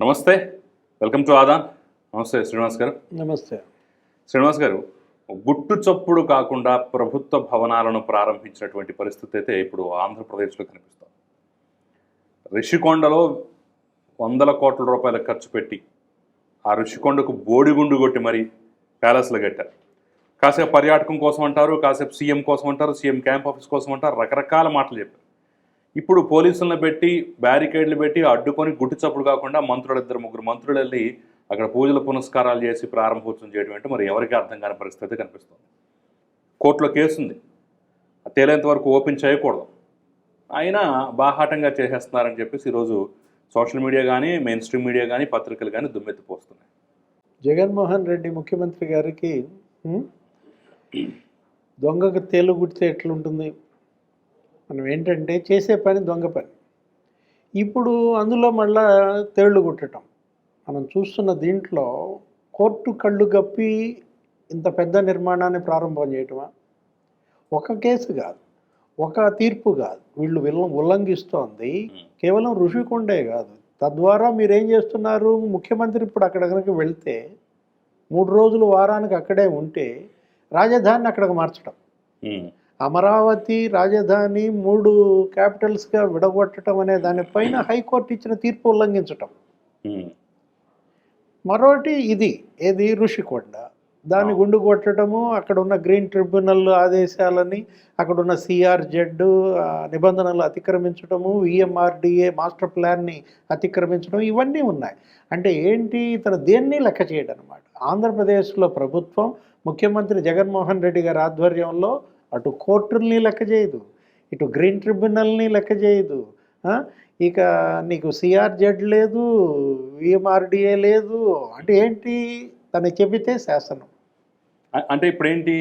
నమస్తే. Welcome to Aadhan. నమస్తే శ్రీనివాస్ గారు. నమస్తే. శ్రీనివాస్ గారు గుట్టు చప్పుడు కాకుండా ప్రభుత్వ భవనాలను ప్రారంభించినటువంటి పరిస్థితి అయితే ఇప్పుడు ఆంధ్రప్రదేశ్లో కనిపిస్తుంది. రిషికొండలో వందల కోట్ల రూపాయల ఖర్చు పెట్టి ఆ రిషికొండకు బోడిగుండు కొట్టి మరీ ప్యాలెస్లు కట్టారు. కాసేపు పర్యాటకం కోసం అంటారు కాసేపు సీఎం కోసం అంటారు సీఎం క్యాంప్ ఆఫీస్ కోసం అంటారు రకరకాల మాటలు చెప్పారు. ఇప్పుడు పోలీసులను పెట్టి బ్యారికేడ్లు పెట్టి అడ్డుకొని గుట్టు చప్పుడు కాకుండా మంత్రులు ఇద్దరు ముగ్గురు మంత్రులు వెళ్ళి అక్కడ పూజల పునస్కారాలు చేసి ప్రారంభోత్సవం చేయడం అంటే మరి ఎవరికి అర్థం కాని పరిస్థితి కనిపిస్తుంది. కోర్టులో కేసు ఉంది తేలేంత వరకు ఓపెన్ చేయకూడదు. అయినా బాహాటంగా చేసేస్తున్నారని చెప్పేసి ఈరోజు సోషల్ మీడియా కానీ మెయిన్ స్ట్రీమ్ మీడియా కానీ పత్రికలు కానీ దుమ్మెత్తిపోస్తున్నాయి. జగన్మోహన్ రెడ్డి ముఖ్యమంత్రి గారికి దొంగకు తేలు గుడితే ఎట్లుంటుంది? మనం ఏంటంటే చేసే పని దొంగ పని. ఇప్పుడు అందులో మళ్ళా తేళ్ళు కుట్టడం మనం చూస్తున్న దీంట్లో కోర్టు కళ్ళు గప్పి ఇంత పెద్ద నిర్మాణాన్ని ప్రారంభం చేయటమా? ఒక కేసు కాదు. ఒక తీర్పు కాదు. వీళ్ళు విల్ల ఉల్లంఘిస్తోంది. కేవలం ఋషికొండే కాదు. తద్వారా మీరు ఏం చేస్తున్నారు? ముఖ్యమంత్రి ఇప్పుడు అక్కడ కనుక వెళ్తే మూడు రోజులు వారానికి అక్కడే ఉంటే రాజధానిని అక్కడికి మార్చడం అమరావతి రాజధాని మూడు క్యాపిటల్స్గా విడగొట్టడం అనే దానిపైన హైకోర్టు ఇచ్చిన తీర్పు ఉల్లంఘించటం. మరోటి ఇది ఏది? ఋషికొండ. దాన్ని. గుండు కొట్టడము అక్కడ ఉన్న గ్రీన్ ట్రిబ్యునల్ ఆదేశాలని అక్కడ ఉన్న సిఆర్జెడ్ నిబంధనలు అతిక్రమించడము విఎంఆర్డిఏ మాస్టర్ ప్లాన్ని అతిక్రమించడం ఇవన్నీ ఉన్నాయి. అంటే ఏంటి? ఇతను దేన్ని లెక్క చేయడం అనమాట ఆంధ్రప్రదేశ్లో ప్రభుత్వం ముఖ్యమంత్రి జగన్మోహన్ రెడ్డి గారి ఆధ్వర్యంలో అటు కోర్టుల్ని లెక్క చేయదు ఇటు గ్రీన్ ట్రిబ్యునల్ని లెక్క చేయదు? ఇక నీకు సిఆర్జెడ్ లేదు విఎంఆర్డిఏ లేదు అంటే ఏంటి తను చెబితే శాసనం అంటే ఇప్పుడు ఏంటి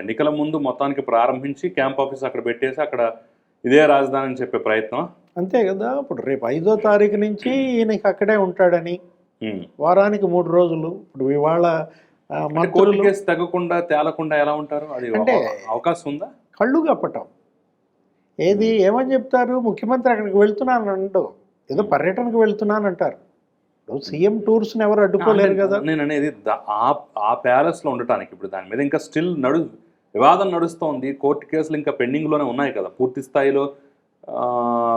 ఎన్నికల ముందు మొత్తానికి ప్రారంభించి క్యాంప్ ఆఫీస్ అక్కడ పెట్టేసి అక్కడ ఇదే రాజధాని అని చెప్పే ప్రయత్నం అంతే కదా ఇప్పుడు రేపు ఐదో తారీఖు నుంచి ఈయనకి అక్కడే ఉంటాడని. వారానికి మూడు రోజులు ఇప్పుడు ఇవాళ కోర్టు మంత్రులు కేసు తగ్గకుండా తేలకుండా ఎలా ఉంటారు? అది అంటే- అవ- అవకాశం ఉందా? కళ్ళు కప్పటం. ఏది ఏమని చెప్తారు? ముఖ్యమంత్రి అక్కడికి వెళ్తున్నాను అంటూ ఏదో పర్యటనకు వెళ్తున్నాను అంటారు సీఎం టూర్స్ని ఎవరు అడ్డుకోలేరు కదా. నేను అనేది ఆ ప్యాలెస్లో ఉండటానికి ఇప్పుడు దాని మీద ఇంకా స్టిల్ నడు వివాదం నడుస్తోంది. కోర్టు కేసులు ఇంకా పెండింగ్లోనే ఉన్నాయి కదా. పూర్తి స్థాయిలో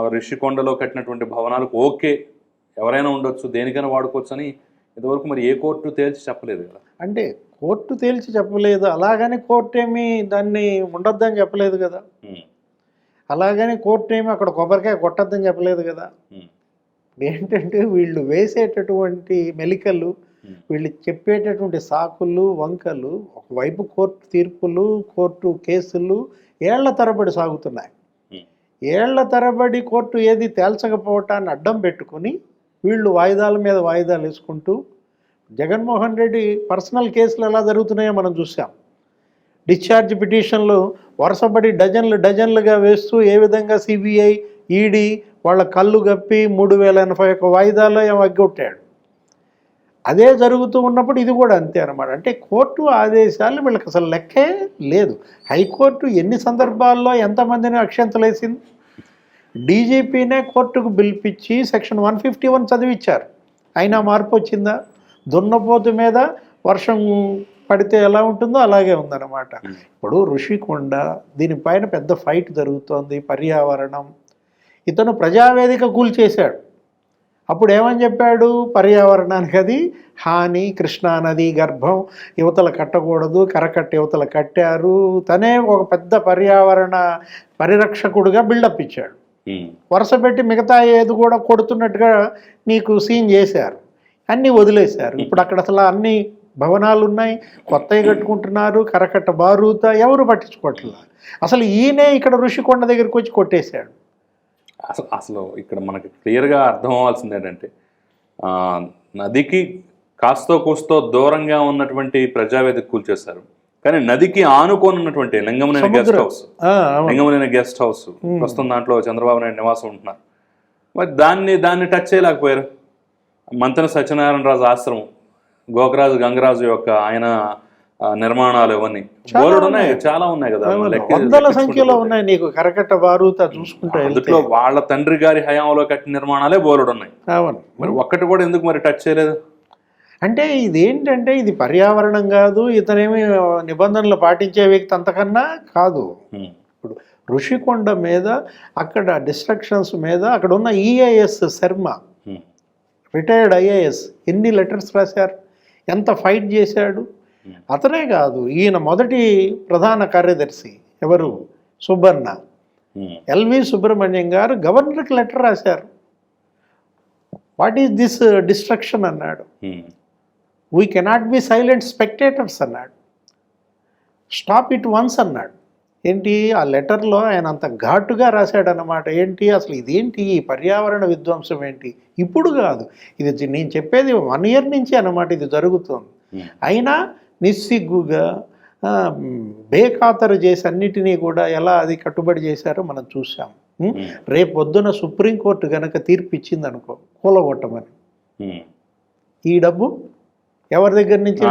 రిషికొండలో కట్టినటువంటి భవనాలకు ఓకే. ఎవరైనా ఉండొచ్చు దేనికైనా వాడుకోవచ్చు అని ఇంతవరకు మరి ఏ కోర్టు తేల్చి చెప్పలేదు కదా. అంటే కోర్టు తేల్చి చెప్పలేదు. అలాగని కోర్టు ఏమి దాన్ని ఉండొద్దని చెప్పలేదు కదా. అలాగని కోర్టు ఏమి అక్కడ కొబ్బరికాయ కొట్టద్దని చెప్పలేదు కదా. ఏంటంటే వీళ్ళు వేసేటటువంటి మెలికలు వీళ్ళు చెప్పేటటువంటి సాకులు వంకలు ఒకవైపు కోర్టు తీర్పులు కోర్టు కేసులు ఏళ్ళ తరబడి సాగుతున్నాయి. ఏళ్ళ తరబడి కోర్టు ఏది తేల్చకపోవటాన్ని అడ్డం పెట్టుకుని వీళ్ళు వాయిదాల మీద వాయిదాలు వేసుకుంటూ జగన్మోహన్ రెడ్డి పర్సనల్ కేసులు ఎలా జరుగుతున్నాయో మనం చూసాం డిశ్చార్జ్ పిటిషన్లు వరుసపడి డజన్లు డజన్లుగా వేస్తూ ఏ విధంగా సిబిఐ ఈడీ వాళ్ళ కళ్ళు గప్పి మూడు వేల ఎనభై ఒక్క వాయిదాలో ఏమో అగ్గొట్టాడు. అదే జరుగుతూ ఉన్నప్పుడు ఇది కూడా అంతే అనమాట అంటే కోర్టు ఆదేశాలు వీళ్ళకి అసలు లెక్కే లేదు. హైకోర్టు ఎన్ని సందర్భాల్లో ఎంతమందిని అక్షంతలేసింది? డీజీపీనే కోర్టుకు పిలిపించి సెక్షన్ వన్ ఫిఫ్టీ వన్ చదివిచ్చారు. అయినా మార్పు వచ్చిందా? దున్నపోతు మీద వర్షం పడితే ఎలా ఉంటుందో అలాగే ఉందన్నమాట. ఇప్పుడు ఋషికొండ దీనిపైన పెద్ద ఫైట్ జరుగుతోంది పర్యావరణం. ఇతను ప్రజావేదిక కూల్చేశాడు. అప్పుడు ఏమని చెప్పాడు? పర్యావరణానికి అది హాని కృష్ణా నది గర్భం యువతల కట్టకూడదు కరకట్ట యువతల కట్టారు. తనే ఒక పెద్ద పర్యావరణ పరిరక్షకుడుగా బిల్డప్ ఇచ్చాడు. వరుస పెట్టి మిగతా ఏది కూడా కొడుతున్నట్టుగా నీకు సీన్ చేశారు. అన్నీ వదిలేశారు. ఇప్పుడు అక్కడ అసలు అన్ని భవనాలు ఉన్నాయి కొత్తవి కట్టుకుంటున్నారు కరకట్ట బారుతా ఎవరు పట్టించుకోవట్లేదు అసలు ఈయనే ఇక్కడ ఋషికొండ దగ్గరికి వచ్చి కొట్టేశాడు. అసలు అసలు ఇక్కడ మనకి క్లియర్గా అర్థం అవ్వాల్సింది ఏంటంటే ఆ, నదికి కాస్తో కూస్తో దూరంగా ఉన్నటువంటి ప్రజావేదిక కూల్చేశారు కానీ నదికి ఆనుకొని ఉన్నటువంటి Lingamaneni guest. House. Lingamaneni guest house. ప్రస్తుతం దాంట్లో చంద్రబాబు నాయుడు నివాసం ఉంటున్నారు. మరి దాన్ని దాన్ని టచ్ చేయలేకపోయారు. మంతెన సత్యనారాయణ రాజు ఆశ్రమం గోకరాజు గంగరాజు యొక్క ఆయన నిర్మాణాలు ఇవన్నీ. ఉన్నాయి. చాలా ఉన్నాయి కదా. వందల సంఖ్యలో. ఉన్నాయి నీకు. కరకట్ట బారుతా చూసుకుంటూ అందులో వాళ్ళ తండ్రి గారి హయాంలో కట్టిన నిర్మాణాలే బోలెడు ఉన్నాయి మరి ఒక్కటి కూడా ఎందుకు మరి టచ్ చేయలేదు? అంటే ఇది ఏంటంటే ఇది పర్యావరణం కాదు ఇతనేమి నిబంధనలు పాటించే వ్యక్తి అంతకన్నా కాదు. ఇప్పుడు ఋషికొండ మీద అక్కడ డిస్ట్రక్షన్స్ మీద అక్కడ ఉన్న EAS Sarma um, retired IAS. ఎన్ని లెటర్స్ రాశారు? ఎంత ఫైట్ చేశాడు? Hmm. అతనే కాదు ఈయన మొదటి ప్రధాన కార్యదర్శి ఎవరు? సుబ్బన్న. ఉమ్, ఎల్వి సుబ్రహ్మణ్యం గారు గవర్నర్కి లెటర్ రాశారు. వాట్ ఈస్ దిస్ డిస్ట్రక్షన్ అన్నాడు. We cannot be silent spectators అన్నాడు. స్టాప్ ఇట్ వన్స్ అన్నాడు. ఏంటి ఆ లెటర్లో ఆయన అంత ఘాటుగా రాశాడనమాట ఏంటి? అసలు ఇదేంటి? ఈ పర్యావరణ విధ్వంసం ఏంటి? ఇప్పుడు కాదు. ఇది నేను చెప్పేది వన్ ఇయర్ నుంచి అన్నమాట ఇది జరుగుతుంది. అయినా నిస్సిగ్గుగా బేఖాతరు చేసి అన్నిటినీ కూడా ఎలా అది కట్టుబడి చేశారో మనం చూసాం రేపు పొద్దున సుప్రీంకోర్టు గనక తీర్పు ఇచ్చింది అనుకో కూలగొట్టమని. ఈ డబ్బు ఎవరి దగ్గర నుంచి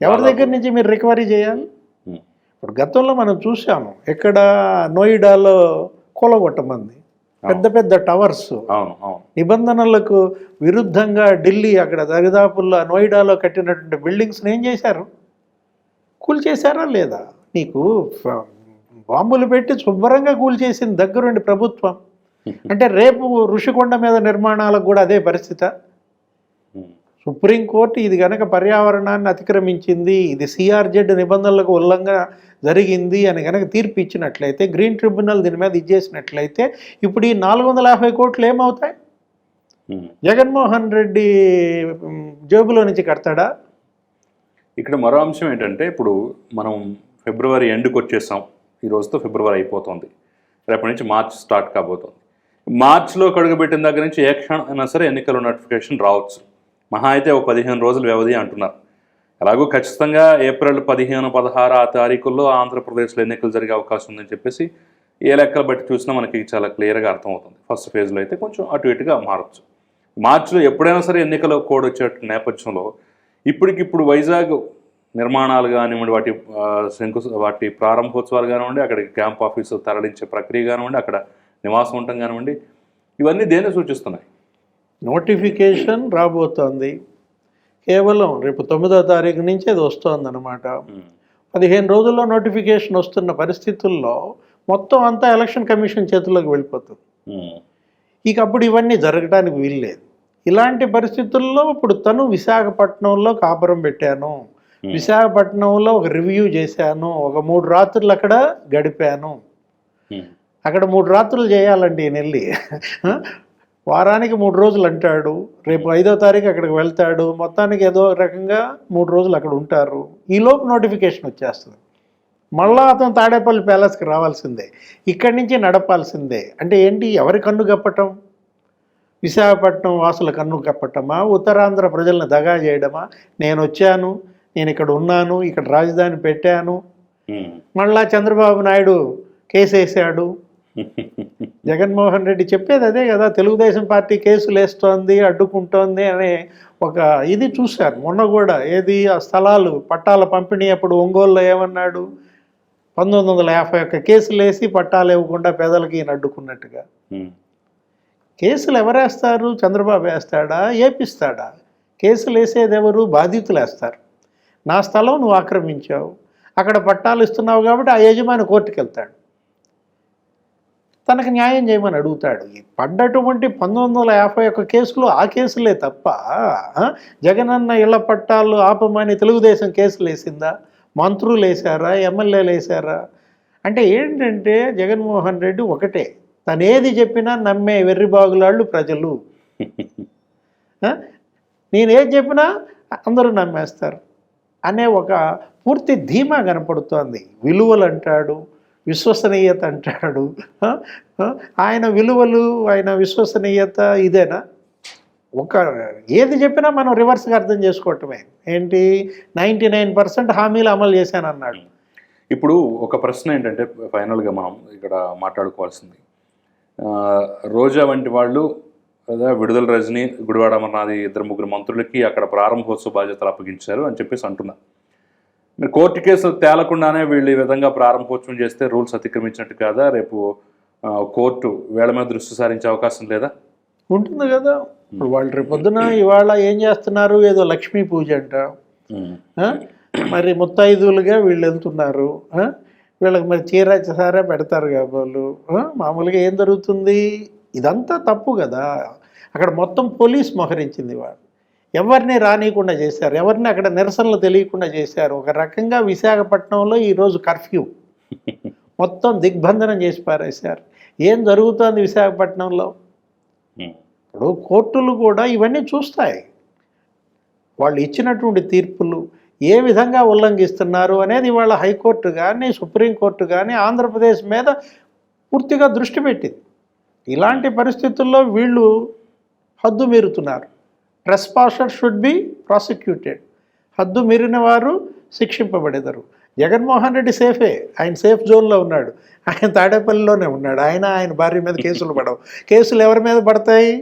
ఎవరి దగ్గర నుంచి మీరు రికవరీ చేయాలి? ఇప్పుడు గతంలో మనం చూసాము ఎక్కడ నోయిడాలో కూలగొట్టమంది. పెద్ద పెద్ద టవర్స్. నిబంధనలకు విరుద్ధంగా ఢిల్లీ అక్కడ దరిదాపుల్లో నోయిడాలో కట్టినటువంటి బిల్డింగ్స్ని ఏం చేశారు? కూల్చేశారా లేదా? నీకు బాంబులు పెట్టి శుభ్రంగా కూల్చేసింది దగ్గరుండి ప్రభుత్వం. అంటే రేపు ఋషికొండ మీద నిర్మాణాలకు కూడా అదే పరిస్థితి. సుప్రీంకోర్టు ఇది గనక పర్యావరణాన్ని అతిక్రమించింది ఇది సిఆర్జెడ్ నిబంధనలకు ఉల్లంఘన జరిగింది అని గనక తీర్పు ఇచ్చినట్లయితే గ్రీన్ ట్రిబ్యునల్ దీని మీద ఇచ్చేసినట్లయితే ఇప్పుడు ఈ నాలుగు వందల యాభై కోట్లు ఏమవుతాయి. జగన్మోహన్ రెడ్డి జేబులో నుంచి కడతాడా? ఇక్కడ మరో అంశం ఏంటంటే ఇప్పుడు మనం ఫిబ్రవరి ఎండ్కి వచ్చేసాం. ఈ రోజుతో ఫిబ్రవరి అయిపోతుంది. రేపటి నుంచి మార్చ్ స్టార్ట్ కాబోతుంది. మార్చ్లో కడుగుపెట్టిన దగ్గర నుంచి ఏ క్షణం అయినా సరే ఎన్నికల నోటిఫికేషన్ రావచ్చు. మహా అయితే ఒక పదిహేను రోజుల వ్యవధి అంటున్నారు. అలాగూ ఖచ్చితంగా ఏప్రిల్ పదిహేను పదహారు ఆ తారీఖుల్లో ఆంధ్రప్రదేశ్లో ఎన్నికలు జరిగే అవకాశం ఉందని చెప్పేసి ఏ లెక్కలు బట్టి చూసినా మనకి చాలా క్లియర్గా అర్థమవుతుంది. ఫస్ట్ ఫేజ్లో అయితే కొంచెం అటు ఇటుగా మారచ్చు. మార్చిలో ఎప్పుడైనా సరే ఎన్నికలు కోడ్ వచ్చే నేపథ్యంలో ఇప్పటికిప్పుడు వైజాగ్ నిర్మాణాలు కానివ్వండి వాటి శంకు వాటి ప్రారంభోత్సవాలు కానివ్వండి అక్కడికి క్యాంప్ ఆఫీసు తరలించే ప్రక్రియ కానివ్వండి అక్కడ నివాసం ఉండటం కానివ్వండి ఇవన్నీ దేన్ని సూచిస్తున్నాయి? నోటిఫికేషన్ రాబోతోంది. కేవలం రేపు తొమ్మిదో తారీఖు నుంచి అది వస్తోంది అనమాట ఉమ్, పదిహేను రోజుల్లో నోటిఫికేషన్ వస్తున్న పరిస్థితుల్లో మొత్తం అంతా ఎలక్షన్ కమిషన్ చేతుల్లోకి వెళ్ళిపోతుంది. ఇక అప్పుడు ఇవన్నీ జరగడానికి వీల్లేదు. ఇలాంటి పరిస్థితుల్లో ఇప్పుడు తను విశాఖపట్నంలో కాపురం పెట్టాను. విశాఖపట్నంలో ఒక రివ్యూ చేశాను. ఒక మూడు రాత్రులు అక్కడ గడిపాను. అక్కడ మూడు రాత్రులు చేయాలండి ఈయన వెళ్ళి వారానికి మూడు రోజులు అంటాడు. రేపు ఐదో తారీఖు అక్కడికి వెళ్తాడు. మొత్తానికి ఏదో రకంగా మూడు రోజులు అక్కడ ఉంటారు. ఈలోపు నోటిఫికేషన్ వచ్చేస్తుంది. మళ్ళా అతను తాడేపల్లి ప్యాలెస్కి రావాల్సిందే. ఇక్కడి నుంచి నడపాల్సిందే. అంటే ఏంటి? ఎవరి కన్ను కప్పటం? విశాఖపట్నం వాసుల కన్ను కప్పటమా? ఉత్తరాంధ్ర ప్రజలను దగా చేయడమా? నేను వచ్చాను నేను ఇక్కడ ఉన్నాను ఇక్కడ రాజధాని పెట్టాను. మళ్ళా చంద్రబాబు నాయుడు కేసేసాడు. జగన్మోహన్ రెడ్డి చెప్పేది అదే కదా తెలుగుదేశం పార్టీ కేసులు వేస్తోంది అడ్డుకుంటోంది అనే ఒక ఇది చూశారు. మొన్న కూడా ఏది ఆ స్థలాలు పట్టాల పంపిణీ అప్పుడు ఒంగోలులో ఏమన్నాడు? పంతొమ్మిది వందల యాభై ఒక్క కేసులు వేసి పట్టాలు ఇవ్వకుండా పేదలకి ఈయన అడ్డుకున్నట్టుగా. కేసులు ఎవరేస్తారు? చంద్రబాబు వేస్తాడా? ఏపిస్తాడా? కేసులు వేసేది ఎవరు? బాధితులు వేస్తారు. నా స్థలం నువ్వు ఆక్రమించావు. అక్కడ పట్టాలు ఇస్తున్నావు కాబట్టి ఆ యజమాని కోర్టుకు వెళ్తాడు తనకు న్యాయం చేయమని అడుగుతాడు. పడ్డటువంటి పంతొమ్మిది వందల యాభై ఒక్క కేసులు ఆ కేసులే తప్ప జగనన్న ఇళ్ళ పట్టాలు ఆపమని తెలుగుదేశం కేసులు వేసిందా? మంత్రులు వేశారా? ఎమ్మెల్యేలు వేశారా? అంటే ఏంటంటే జగన్మోహన్ రెడ్డి ఒకటే. తను ఏది చెప్పినా నమ్మే వెర్రిబాగులాళ్ళు ప్రజలు. నేనేది నేను ఏది చెప్పినా అందరూ నమ్మేస్తారు. అనే ఒక పూర్తి ధీమా కనపడుతోంది. విలువలు అంటాడు విశ్వసనీయత అంటాడు. ఆయన విలువలు ఆయన విశ్వసనీయత ఇదేనా? ఒక ఏది చెప్పినా మనం రివర్స్గా అర్థం చేసుకోవటమే. ఏంటి? నైంటీ నైన్ పర్సెంట్ హామీలు అమలు చేశానన్నాడు. ఇప్పుడు ఒక ప్రశ్న ఏంటంటే ఫైనల్గా మనం ఇక్కడ మాట్లాడుకోవాల్సింది. రోజా వంటి వాళ్ళు విడుదల రజని గుడివాడ అమర్నాథ్ ఇద్దరు ముగ్గురు మంత్రులకి అక్కడ ప్రారంభోత్సవ బాధ్యతలు అప్పగించారు అని చెప్పేసి అంటున్నారు మీరు కోర్టు కేసులు తేలకుండానే వీళ్ళు ఈ విధంగా ప్రారంభోత్సవం చేస్తే రూల్స్ అతిక్రమించినట్టు కాదా? రేపు కోర్టు వేళ మీద దృష్టి సారించే అవకాశం లేదా? ఉంటుంది కదా. ఇప్పుడు వాళ్ళు రేపు పొద్దున ఇవాళ ఏం చేస్తున్నారు? ఏదో లక్ష్మీ పూజ అంట? మరి ముత్తైదువులుగా వీళ్ళు వెళ్తున్నారు? వీళ్ళకి మరి చీర సారా పెడతారు కాబోలు? మామూలుగా ఏం జరుగుతుంది? ఇదంతా తప్పు కదా. అక్కడ మొత్తం పోలీస్ మోహరించింది వాళ్ళు. ఎవరిని రానియకుండా చేశారు? ఎవరిని అక్కడ నిరసనలు తెలియకుండా చేశారు? ఒక రకంగా విశాఖపట్నంలో ఈరోజు కర్ఫ్యూ. మొత్తం దిగ్బంధనం చేసి పారేశారు. ఏం జరుగుతోంది విశాఖపట్నంలో? ఇప్పుడు కోర్టులు కూడా ఇవన్నీ చూస్తాయి. వాళ్ళు ఇచ్చినటువంటి తీర్పులు ఏ విధంగా ఉల్లంఘిస్తున్నారు అనేది వాళ్ళ హైకోర్టు కానీ సుప్రీంకోర్టు కానీ ఆంధ్రప్రదేశ్ మీద పూర్తిగా దృష్టి పెట్టింది. ఇలాంటి పరిస్థితుల్లో వీళ్ళు హద్దు మీరుతున్నారు. Trespasser should be prosecuted. హద్దు మీరిన వారు శిక్షింపబడేదారు. జగన్మోహన్ రెడ్డి సేఫే. ఆయన సేఫ్ జోన్లో ఉన్నాడు. ఆయన తాడేపల్లిలోనే ఉన్నాడు. ఆయన ఆయన భార్య మీద కేసులు పడవు. కేసులు ఎవరి మీద పడతాయి?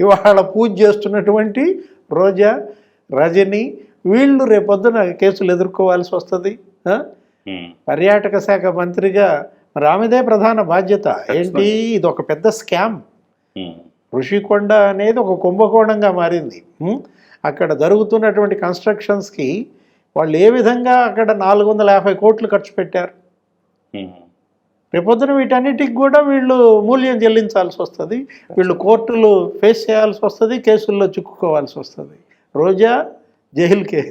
ఇవాళ పూజ చేస్తున్నటువంటి రోజా రజని వీళ్ళు రేపొద్దున కేసులు ఎదుర్కోవాల్సి వస్తుంది? పర్యాటక శాఖ మంత్రిగా మరి ఆమెదే ప్రధాన బాధ్యత. ఏంటి? ఇది ఒక పెద్ద స్కామ్. ఋషికొండ అనేది ఒక కుంభకోణంగా మారింది? అక్కడ జరుగుతున్నటువంటి కన్స్ట్రక్షన్స్కి వాళ్ళు ఏ విధంగా అక్కడ నాలుగు వందల యాభై కోట్లు ఖర్చు పెట్టారు? రేపొద్దున వీటన్నిటికి కూడా వీళ్ళు మూల్యం చెల్లించాల్సి వస్తుంది వీళ్ళు కోర్టులు ఫేస్ చేయాల్సి వస్తుంది కేసుల్లో చిక్కుకోవాల్సి వస్తుంది. రోజా జైలుకే.